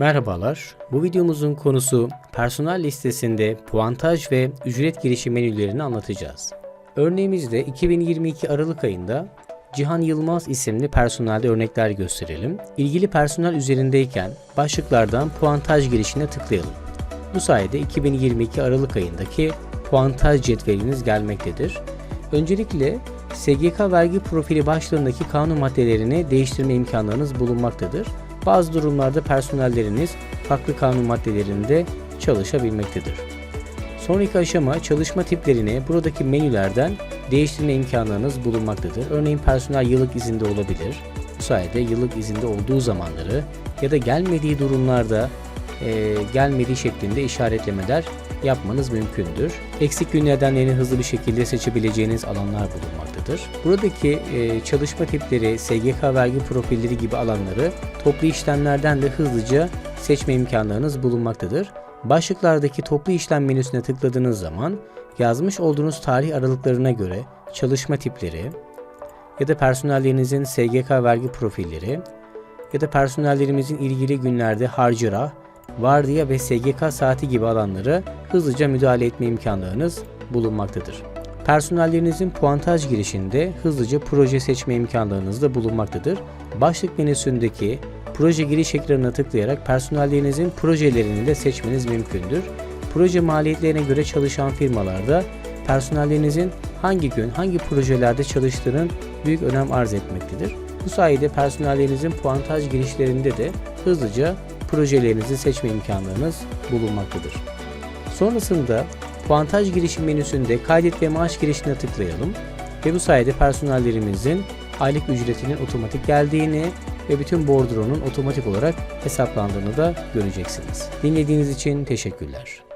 Merhabalar. Bu videomuzun konusu personel listesinde puantaj ve ücret girişi menülerini anlatacağız. Örneğimizde 2022 Aralık ayında Cihan Yılmaz isimli personelde örnekler gösterelim. İlgili personel üzerindeyken başlıklardan puantaj girişine tıklayalım. Bu sayede 2022 Aralık ayındaki puantaj cetveliniz gelmektedir. Öncelikle SGK vergi profili başlığındaki kanun maddelerini değiştirme imkanlarınız bulunmaktadır. Bazı durumlarda personelleriniz farklı kanun maddelerinde çalışabilmektedir. Sonraki aşama çalışma tiplerini buradaki menülerden değiştirme imkanlarınız bulunmaktadır. Örneğin personel yıllık izinde olabilir. Bu sayede yıllık izinde olduğu zamanları ya da gelmediği durumlarda e, gelmediği şeklinde işaretlemeler yapmanız mümkündür. Eksik gün nedenlerini hızlı bir şekilde seçebileceğiniz alanlar bulunmaktadır. Buradaki e, çalışma tipleri, SGK vergi profilleri gibi alanları toplu işlemlerden de hızlıca seçme imkanlarınız bulunmaktadır. Başlıklardaki toplu işlem menüsüne tıkladığınız zaman yazmış olduğunuz tarih aralıklarına göre çalışma tipleri ya da personellerinizin SGK vergi profilleri ya da personellerimizin ilgili günlerde harcırah, vardiya ve SGK saati gibi alanları hızlıca müdahale etme imkanlarınız bulunmaktadır. Personellerinizin puantaj girişinde hızlıca proje seçme imkanlarınız da bulunmaktadır. Başlık menüsündeki proje giriş ekranına tıklayarak personellerinizin projelerini de seçmeniz mümkündür. Proje maliyetlerine göre çalışan firmalarda personellerinizin hangi gün hangi projelerde çalıştığının büyük önem arz etmektedir. Bu sayede personellerinizin puantaj girişlerinde de hızlıca projelerinizi seçme imkanlarınız bulunmaktadır. Sonrasında puantaj girişim menüsünde kaydet ve maaş girişine tıklayalım ve bu sayede personellerimizin aylık ücretinin otomatik geldiğini ve bütün bordronun otomatik olarak hesaplandığını da göreceksiniz. Dinlediğiniz için teşekkürler.